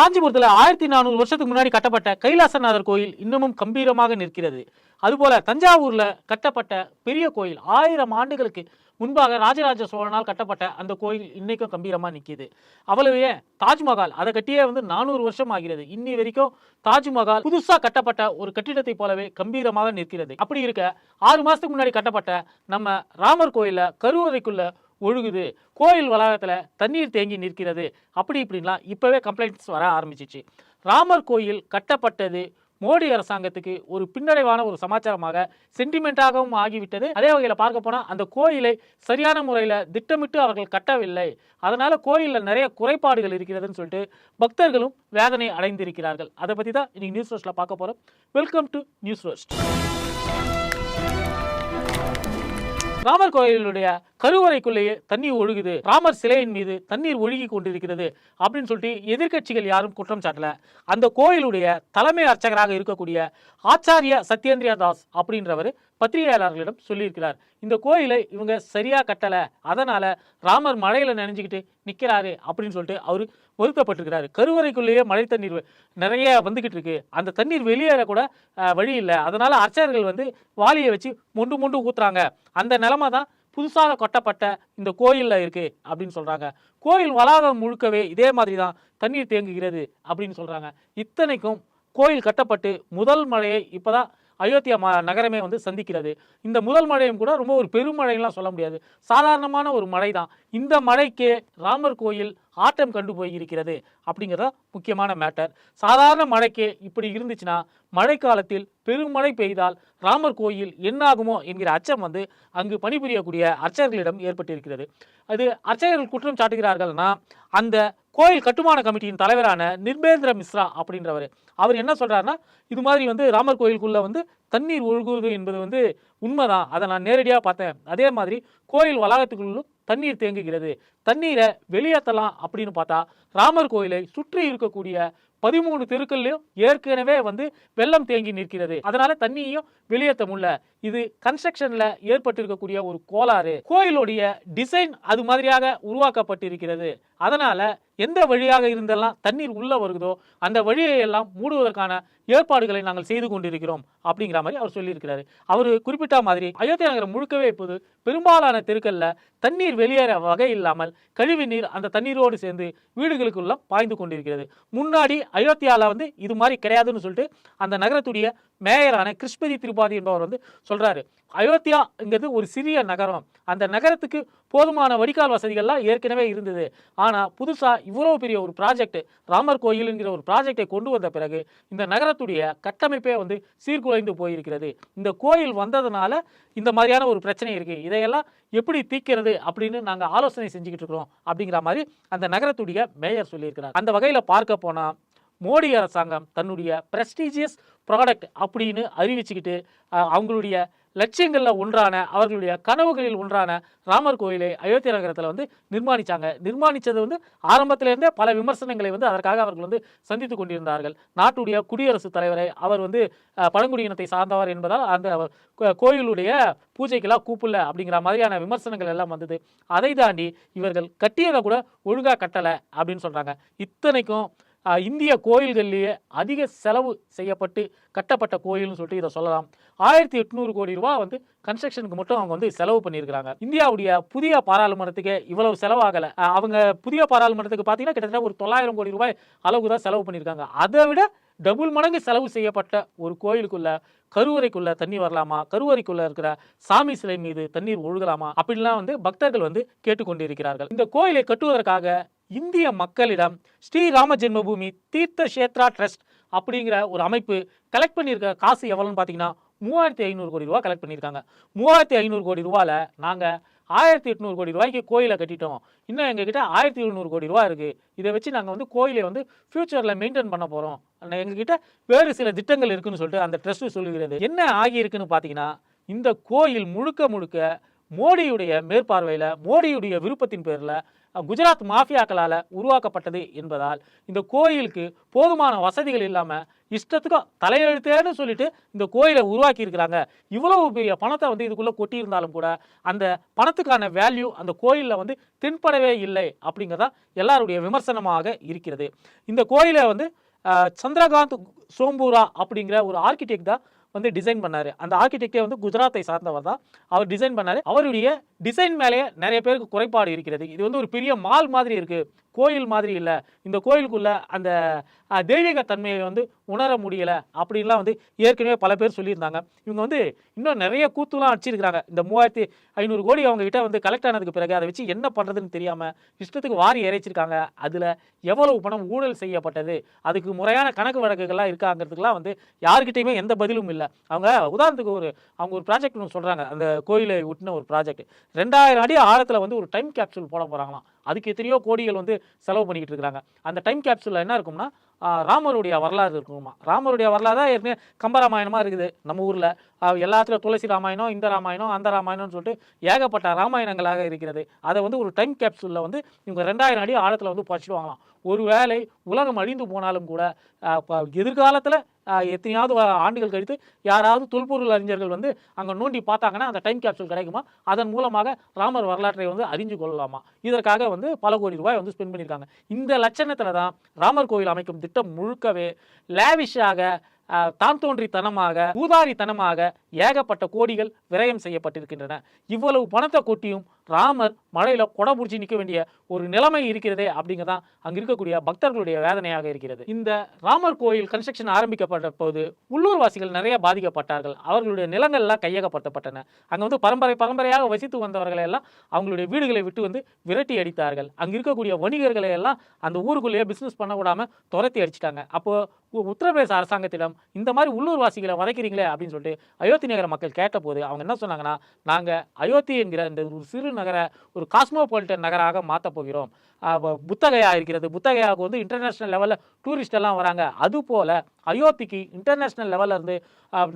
காஞ்சிபுரத்தில் ஆயிரத்தி நானூறு வருஷத்துக்கு முன்னாடி கட்டப்பட்ட கைலாசநாதர் கோயில் இன்னமும் கம்பீரமாக நிற்கிறது. அதுபோல தஞ்சாவூர்ல கட்டப்பட்ட பெரிய கோயில் ஆயிரம் ஆண்டுகளுக்கு முன்பாக ராஜராஜ சோழனால் கட்டப்பட்ட அந்த கோயில் இன்னைக்கும் கம்பீரமாக நிற்கிது அவ்வளவே தாஜ்மஹால் அதை கட்டியே வந்து நானூறு வருஷம் ஆகிறது. இன்னி வரைக்கும் தாஜ்மஹால் புதுசாக கட்டப்பட்ட ஒரு கட்டிடத்தை போலவே கம்பீரமாக நிற்கிறது. அப்படி இருக்க ஆறு மாசத்துக்கு முன்னாடி கட்டப்பட்ட நம்ம ராமர் கோயிலில் கருவறைக்குள்ள ஒழுகுது. கோயில் வளாகத்தில் தண்ணீர் தேங்கி நிற்கிறது. அப்படி இப்படின்லாம் இப்போவே கம்ப்ளைண்ட்ஸ் வர ஆரம்பிச்சிச்சு. ராமர் கோயில் கட்டப்பட்டது மோடி அரசாங்கத்துக்கு ஒரு பின்னடைவான ஒரு சமாச்சாரமாக சென்டிமெண்ட்டாகவும் ஆகிவிட்டது. அதே வகையில் பார்க்க போனால் அந்த கோயிலை சரியான முறையில் திட்டமிட்டு அவர்கள் கட்டவில்லை. அதனால் கோயிலில் நிறைய குறைபாடுகள் இருக்கிறதுன்னு சொல்லிட்டு பக்தர்களும் வேதனை அடைந்திருக்கிறார்கள். அதை பற்றி தான் இன்றைக்கி நியூஸ் ரோஸ்ட்டில் பார்க்க போகிறோம் welcome to news roast Ramar கோயிலுடைய கருவறைக்குள்ளேயே தண்ணீர் ஒழுகுது. ராமர் சிலையின் மீது தண்ணீர் ஒழுகி கொண்டிருக்கிறது அப்படின்னு சொல்லிட்டு எதிர்க்கட்சிகள் யாரும் குற்றம் சாட்டல. அந்த கோயிலுடைய தலைமை அர்ச்சகராக இருக்கக்கூடிய ஆச்சாரிய சத்யேந்திரியா தாஸ் அப்படின்றவர் பத்திரிகையாளர்களிடம் சொல்லியிருக்கிறார். இந்த கோயிலை இவங்க சரியாக கட்டலை. அதனால் ராமர் மழையில் நினைஞ்சிக்கிட்டு நிற்கிறாரு அப்படின்னு சொல்லிட்டு அவர் வருத்தப்பட்டிருக்கிறாரு கருவறைக்குள்ளேயே மழை தண்ணீர் நிறைய வந்துக்கிட்டு இருக்கு. அந்த தண்ணீர் வெளியேற கூட வழி இல்லை. அதனால் அர்ச்சகர்கள் வந்து வாளியை வச்சு மொண்டு மொண்டு ஊத்துறாங்க. அந்த நிலமை தான் புதுசாக கட்டப்பட்ட இந்த கோயிலில் இருக்குது அப்படின்னு சொல்கிறாங்க கோயில் வளாகம் முழுக்கவே இதே மாதிரி தான் தண்ணீர் தேங்குகிறது அப்படின்னு சொல்கிறாங்க இத்தனைக்கும் கோயில் கட்டப்பட்டு முதல் மழையை இப்போ தான் அயோத்தியா மா நகரமே வந்து சந்திக்கிறது. இந்த முதல் மழையும் கூட ரொம்ப ஒரு பெருமழைலாம் சொல்ல முடியாது. சாதாரணமான ஒரு மழை தான் இந்த மழைக்கே ராமர் கோயில் ஆட்டம் கண்டு போய் இருக்கிறது அப்படிங்கிறத முக்கியமான மேட்டர் சாதாரண மழைக்கே இப்படி இருந்துச்சுன்னா மழைக்காலத்தில் பெருமழை பெய்தால் ராமர் கோயில் என்னாகுமோ என்கிற அச்சம் வந்து அங்கு பணிபுரியக்கூடிய அர்ச்சகர்களிடம் ஏற்பட்டிருக்கிறது. அது அர்ச்சகர்கள் குற்றம் சாட்டுகிறார்கள்னா அந்த கோயில் கட்டுமான கமிட்டியின் தலைவரான நிர்பேந்திர மிஸ்ரா அப்படின்றவர். அவர் என்ன சொல்கிறாருன்னா இது மாதிரி வந்து ராமர் கோயிலுக்குள்ளே வந்து தண்ணீர் ஒழுகுவது என்பது வந்து உண்மைதான். அதை நான் நேரடியாக பார்த்தேன். அதே மாதிரி கோயில் வளாகத்துக்குள்ளும் தண்ணீர் தேங்குகிறது. தண்ணீரை வெளியேற்றலாம் அப்படின்னு பார்த்தா ராமர் கோயிலை சுற்றி இருக்கக்கூடிய பதிமூணு தெருக்கள்லையும் ஏற்கனவே வந்து வெள்ளம் தேங்கி நிற்கிறது. அதனால தண்ணியையும் வெளியேற்ற முடியல. இது கன்ஸ்ட்ரக்ஷன்ல ஏற்பட்டிருக்கக்கூடிய ஒரு கோளாறு. கோயிலுடைய டிசைன் அது மாதிரியாக உருவாக்கப்பட்டிருக்கிறது. அதனால எந்த வழியாக இருந்தெல்லாம் தண்ணீர் உள்ள வருதோ அந்த வழியை எல்லாம் மூடுவதற்கான ஏற்பாடுகளை நாங்கள் செய்து கொண்டிருக்கிறோம் அப்படிங்கிற மாதிரி அவர் சொல்லியிருக்கிறாரு. அவர் குறிப்பிட்ட மாதிரி அயோத்தியா நகரம் முழுக்கவே இப்போது பெரும்பாலான தெருக்கல்ல தண்ணீர் வெளியேற வகை இல்லாமல் கழிவு நீர் அந்த தண்ணீரோடு சேர்ந்து வீடுகளுக்குள்ள பாய்ந்து கொண்டிருக்கிறது. முன்னாடி அயோத்தியாவில் வந்து இது மாதிரி கிடையாதுன்னு சொல்லிட்டு அந்த நகரத்துடைய மேயரான கிருஷ்ணதி திரிபாதி என்பவர் வந்து சொல்கிறாரு அயோத்தியாங்கிறது ஒரு சிறிய நகரம். அந்த நகரத்துக்கு போதுமான வடிகால் வசதிகள்லாம் ஏற்கனவே இருந்தது. ஆனால் புதுசாக இவ்வளோ பெரிய ஒரு ப்ராஜெக்ட் ராமர் கோயிலுங்கிற ஒரு ப்ராஜெக்டை கொண்டு வந்த பிறகு இந்த நகரத்துடைய கட்டமைப்பே வந்து சீர்குலைந்து போயிருக்கிறது. இந்த கோயில் வந்ததுனால இந்த மாதிரியான ஒரு பிரச்சனை இருக்குது இதையெல்லாம் எப்படி தீக்கிறது அப்படின்னு நாங்கள் ஆலோசனை செஞ்சுக்கிட்டு இருக்கிறோம் அப்படிங்கிற மாதிரி அந்த நகரத்துடைய மேயர் சொல்லியிருக்கிறார். அந்த வகையில் பார்க்க போனால் மோடி அரசாங்கம் தன்னுடைய பிரஸ்டீஜியஸ் ப்ராடக்ட் அப்படின்னு அறிவிச்சுக்கிட்டு அவங்களுடைய லட்சியங்களில் ஒன்றான அவர்களுடைய கனவுகளில் ஒன்றான ராமர் கோயிலை அயோத்தி நகரத்தில் வந்து நிர்மாணிச்சாங்க. நிர்மாணித்தது வந்து ஆரம்பத்திலேருந்தே பல விமர்சனங்களை வந்து அதற்காக அவர்கள் வந்து சந்தித்து கொண்டிருந்தார்கள். நாட்டுடைய குடியரசுத் தலைவரை அவர் வந்து பழங்குடியினத்தை சார்ந்தவர் என்பதால் அந்த கோயிலுடைய பூஜைக்கெல்லாம் கூப்பிடல அப்படிங்கிற மாதிரியான விமர்சனங்கள் எல்லாம் வந்தது. அதை தாண்டி இவர்கள் கட்டியதை கூட ஒழுங்காக கட்டலை அப்படின்னு சொல்கிறாங்க இத்தனைக்கும் இந்திய கோயில்கள்லேயே அதிக செலவு செய்யப்பட்டு கட்டப்பட்ட கோயில்னு சொல்லிட்டு இதை சொல்லலாம். ஆயிரத்தி எட்நூறு கோடி ரூபா வந்து கன்ஸ்ட்ரக்ஷனுக்கு மட்டும் அவங்க வந்து செலவு பண்ணியிருக்கிறாங்க. இந்தியாவுடைய புதிய பாராளுமன்றத்துக்கு இவ்வளவு செலவாகலை. அவங்க புதிய பாராளுமன்றத்துக்கு பார்த்தீங்கன்னா கிட்டத்தட்ட ஒரு தொள்ளாயிரம் கோடி ரூபாய் அளவுக்கு தான் செலவு பண்ணியிருக்காங்க. அதை விட டபுள் மடங்கு செலவு செய்யப்பட்ட ஒரு கோயிலுக்குள்ள கருவறைக்குள்ள தண்ணி வரலாமா? கருவறைக்குள்ள இருக்கிற சாமி சிலை மீது தண்ணீர் ஒழுகலாமா? அப்படின்லாம் வந்து பக்தர்கள் வந்து கேட்டுக்கொண்டிருக்கிறார்கள். இந்த கோயிலை கட்டுவதற்காக இந்திய மக்களிடம் ஸ்ரீராம ஜென்மபூமி தீர்த்த கஷேத்ரா ட்ரஸ்ட் அப்படிங்கிற ஒரு அமைப்பு கலெக்ட் பண்ணியிருக்க காசு எவ்வளோன்னு பார்த்தீங்கன்னா மூவாயிரத்தி ஐநூறு கோடி ரூபா கலெக்ட் பண்ணியிருக்காங்க. மூவாயிரத்தி ஐநூறு கோடி ரூபாவில் நாங்கள் ஆயிரத்தி எட்நூறு கோடி ரூபாய்க்கு கோயிலை கட்டிட்டோம். இன்னும் எங்ககிட்ட ஆயிரத்தி எழுநூறு கோடி ரூபா இருக்குது இதை வச்சு நாங்கள் வந்து கோயிலை வந்து ஃப்யூச்சரில் மெயின்டைன் பண்ண போகிறோம் எங்ககிட்ட வேறு சில திட்டங்கள் இருக்குதுன்னு சொல்லிட்டு அந்த ட்ரஸ்ட்டு சொல்லுகிறது. என்ன ஆகியிருக்குன்னு பார்த்தீங்கன்னா இந்த கோயில் முழுக்க முழுக்க மோடியுடைய மேற்பார்வையில் மோடியுடைய விருப்பத்தின் பேரில் குஜராத் மாஃபியாக்களால் உருவாக்கப்பட்டது என்பதால் இந்த கோயிலுக்கு போதுமான வசதிகள் இல்லாமல் இஷ்டத்துக்கும் தலையெழுத்தேன்னு சொல்லிட்டு இந்த கோயிலை உருவாக்கி இருக்கிறாங்க. இவ்வளவு பெரிய பணத்தை வந்து இதுக்குள்ளே கொட்டியிருந்தாலும் கூட அந்த பணத்துக்கான வேல்யூ அந்த கோயிலில் வந்து தென்படவே இல்லை அப்படிங்கிறதா எல்லாருடைய விமர்சனமாக இருக்கிறது. இந்த கோயிலை வந்து சந்திரகாந்த் சோம்பூரா அப்படிங்கிற ஒரு ஆர்கிடெக்ட் தான் வந்து டிசைன் பண்ணாரு. அந்த ஆர்கிடெக்டே வந்து குஜராத்தை சார்ந்தவர் தான். அவர் டிசைன் பண்ணாரு. அவருடைய டிசைன் மேலேயே நிறைய பேருக்கு குறைபாடு இருக்கிறது. இது வந்து ஒரு பெரிய மால் மாதிரி இருக்கு. கோயில் மாதிரி இல்லை. இந்த கோயிலுக்குள்ள அந்த தெய்வீக தன்மையை வந்து உணர முடியல அப்படின்லாம் வந்து ஏற்கனவே பல பேர் சொல்லியிருந்தாங்க. இவங்க வந்து இன்னும் நிறைய கூத்துலாம் அடிச்சிருக்கிறாங்க. இந்த மூவாயிரத்தி ஐநூறு கோடி அவங்க கிட்ட வந்து கலெக்ட் ஆனதுக்கு பிறகு அதை வச்சு என்ன பண்ணுறதுன்னு தெரியாமல் இஷ்டத்துக்கு வாரி இறைச்சிருக்காங்க. அதில் எவ்வளவு பணம் ஊழல் செய்யப்பட்டது? அதுக்கு முறையான கணக்கு வழக்குகள்லாம் இருக்காங்கிறதுக்குலாம் வந்து யாருக்கிட்டையுமே எந்த பதிலும் இல்லை. அவங்க உதாரணத்துக்கு ஒரு அவங்க ஒரு ப்ராஜெக்ட் ஒன்று சொல்கிறாங்க அந்த கோயிலை ஒட்டின ஒரு ப்ராஜெக்ட் ரெண்டாயிரம் அடி ஆழத்தில் வந்து ஒரு டைம் கேப்சூல் போட போகிறாங்களாம் அதுக்கு எத்தனையோ கோடிகள் வந்து செலவு பண்ணிக்கிட்டு இருக்காங்க அந்த டைம் கேப்சூலில் என்ன இருக்கும்னா ராமருடைய வரலாறு இருக்குமா ராமருடைய வரலாறு தான் ஏற்கனவே கம்பராமாயணமாக இருக்குது. நம்ம ஊரில். எல்லாத்துலையும் துளசி ராமாயணம் இந்த ராமாயணம் அந்த ராமாயணம்னு சொல்லிட்டு ஏகப்பட்ட ராமாயணங்களாக இருக்கிறது. அதை வந்து ஒரு டைம் கேப்சூலில் வந்து இவங்க ரெண்டாயிரம் அடி ஆழத்தில் வந்து படிச்சுடுவாங்களாம் ஒருவேளை உலகம் அழிந்து போனாலும் கூட எதிர்காலத்தில் எத்தனையாவது ஆண்டுகள் கழித்து யாராவது தொல்பொருள் அறிஞர்கள் வந்து அங்கே நோண்டி பார்த்தாங்கன்னா அந்த டைம் கேப்சூல் கிடைக்குமா? அதன் மூலமாக ராமர் வரலாற்றை வந்து அறிஞ்சு கொள்ளலாமா? இதற்காக வந்து பல கோடி ரூபாய் வந்து ஸ்பெண்ட் பண்ணியிருக்காங்க. இந்த லட்சணத்தில் தான் ராமர் கோயில் அமைக்கும் திட்டம் முழுக்கவே லேவிஷாக தான் தோன்றித்தனமாக ஊதாரித்தனமாக ஏகப்பட்ட கோடிகள் விரயம் செய்யப்பட்டிருக்கின்றன. இவ்வளவு பணத்தை கொட்டியும் ராமர் மலையில் கொடை பிடிச்சி நிற்க வேண்டிய ஒரு நிலைமை இருக்கிறதே அப்படிங்கிறதான் அங்கே இருக்கக்கூடிய பக்தர்களுடைய வேதனையாக இருக்கிறது. இந்த ராமர் கோயில் கன்ஸ்ட்ரக்ஷன் ஆரம்பிக்கப்பட்ட போது உள்ளூர்வாசிகள் நிறைய பாதிக்கப்பட்டார்கள். அவர்களுடைய நிலங்கள்லாம் கையகப்படுத்தப்பட்டன. அங்கே வந்து பரம்பரை பரம்பரையாக வசித்து வந்தவர்களை எல்லாம் அவங்களுடைய வீடுகளை விட்டு வந்து விரட்டி அடித்தார்கள். அங்கே இருக்கக்கூடிய வணிகர்களை எல்லாம் அந்த ஊருக்குள்ளேயே பிஸ்னஸ் பண்ண விடாமல் துரத்தி அடிச்சிட்டாங்க. அப்போ உத்தரப்பிரதேச அரசாங்கத்திடம் இந்த மாதிரி உள்ளூர்வாசிகளை வதைக்கிறீங்களே அப்படின்னு சொல்லிட்டு அயோத்தி நகர மக்கள் கேட்டபோது அவங்க என்ன சொன்னாங்கன்னா நாங்கள் அயோத்தி என்கிற இந்த ஒரு சிறு நகர ஒரு காஸ்மோபாலிட்டன் நகராக மாற்றப் போகிறோம். புத்தகையா இருக்கிறது. புத்தகையாவுக்கு வந்து இன்டர்நேஷ்னல் லெவலில் டூரிஸ்ட் எல்லாம் வராங்க. அதுபோல் அயோத்திக்கு இன்டர்நேஷ்னல் லெவலில் இருந்து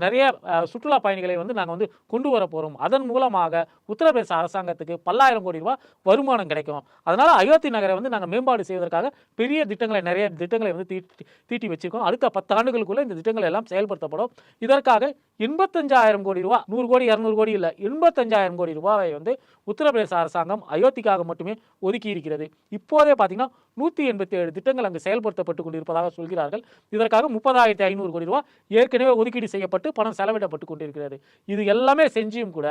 நிறைய சுற்றுலா பயணிகளை வந்து நாங்கள் வந்து கொண்டு வர போகிறோம் அதன் மூலமாக உத்தரப்பிரதேச அரசாங்கத்துக்கு பல்லாயிரம் கோடி ரூபாய் வருமானம் கிடைக்கும். அதனால் அயோத்தி நகரை வந்து நாங்கள் மேம்பாடு செய்வதற்காக பெரிய திட்டங்களை நிறைய திட்டங்களை வந்து தீட்டி தீட்டி வச்சுருக்கோம். அடுத்த பத்தாண்டுகளுக்குள்ளே இந்த திட்டங்கள் எல்லாம் செயல்படுத்தப்படும். இதற்காக எண்பத்தஞ்சாயிரம் கோடி ரூபா நூறு கோடி இரநூறு கோடி இல்லை எண்பத்தஞ்சாயிரம் கோடி ரூபாவை வந்து உத்தரப்பிரதேச அரசாங்கம் அயோத்திக்காக மட்டுமே ஒதுக்கி இருக்கிறது. இப்போதே பார்த்தீங்கன்னா நூற்றி எண்பத்தி ஏழு திட்டங்கள் அங்கு செயல்படுத்தப்பட்டு கொண்டிருப்பதாக சொல்கிறார்கள். இதற்காக முப்பதாயிரத்தி ஐநூறு கோடி ரூபா ஏற்கனவே ஒதுக்கீடு செய்யப்பட்டு பணம் செலவிடப்பட்டு கொண்டிருக்கிறது. இது எல்லாமே செஞ்சியும் கூட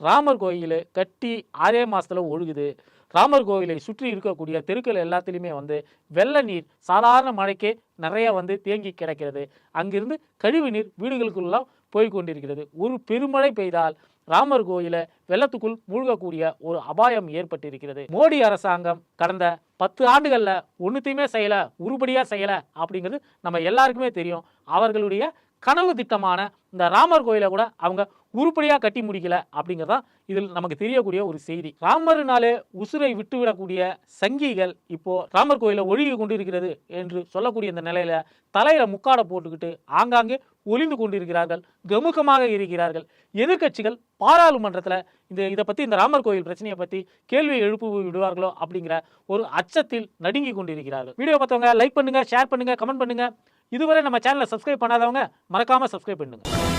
ராமர் கோயில் கட்டி ஆறே மாதத்தில் ஒழுகுது. ராமர் கோயிலை சுற்றி இருக்கக்கூடிய தெருக்கள் எல்லாத்துலேயுமே வந்து வெள்ள நீர் சாதாரண மழைக்கே நிறைய வந்து தேங்கி கிடக்கிறது. அங்கிருந்து கழிவு நீர் வீடுகளுக்குள்ளெல்லாம் போய் கொண்டிருக்கிறது. ஒரு பெருமழை பெய்தால் ராமர் கோயிலை வெள்ளத்துக்குள் மூழ்கக்கூடிய ஒரு அபாயம் ஏற்பட்டிருக்கிறது. மோடி அரசாங்கம் கடந்த பத்து ஆண்டுகளில் ஒன்றுத்தையுமே செய்யல உருப்படியா செய்யல அப்படிங்கிறது நம்ம எல்லாருக்குமே தெரியும். அவர்களுடைய கனவு திட்டமான இந்த ராமர் கோயிலை கூட அவங்க உருப்படியாக கட்டி முடிக்கல அப்படிங்கிறதா இதில் நமக்கு தெரியக்கூடிய ஒரு செய்தி. ராமர்னாலே உசுரை விட்டுவிடக்கூடிய சங்கிகள் இப்போ ராமர் கோயிலை ஒழுகி கொண்டிருக்கிறது என்று சொல்லக்கூடிய இந்த நிலையில தலையில முக்காடை போட்டுக்கிட்டு ஆங்காங்கே ஒளிந்து கொண்டிருக்கிறார்கள் கமுகமாக இருக்கிறார்கள். எதிர்க்கட்சிகள் பாராளுமன்றத்தில் இந்த இதை பற்றி இந்த ராமர் கோயில் பிரச்சனையை பற்றி கேள்வி எழுப்பு விடுவார்களோ அப்படிங்கிற ஒரு அச்சத்தில் நடுங்கி கொண்டிருக்கிறார்கள். வீடியோ பார்த்தவங்க லைக் பண்ணுங்க ஷேர் பண்ணுங்க கமெண்ட் பண்ணுங்க. இதுவரை நம்ம சேனலை சப்ஸ்கிரைப் பண்ணாதவங்க மறக்காமல் சப்ஸ்கிரைப் பண்ணுங்க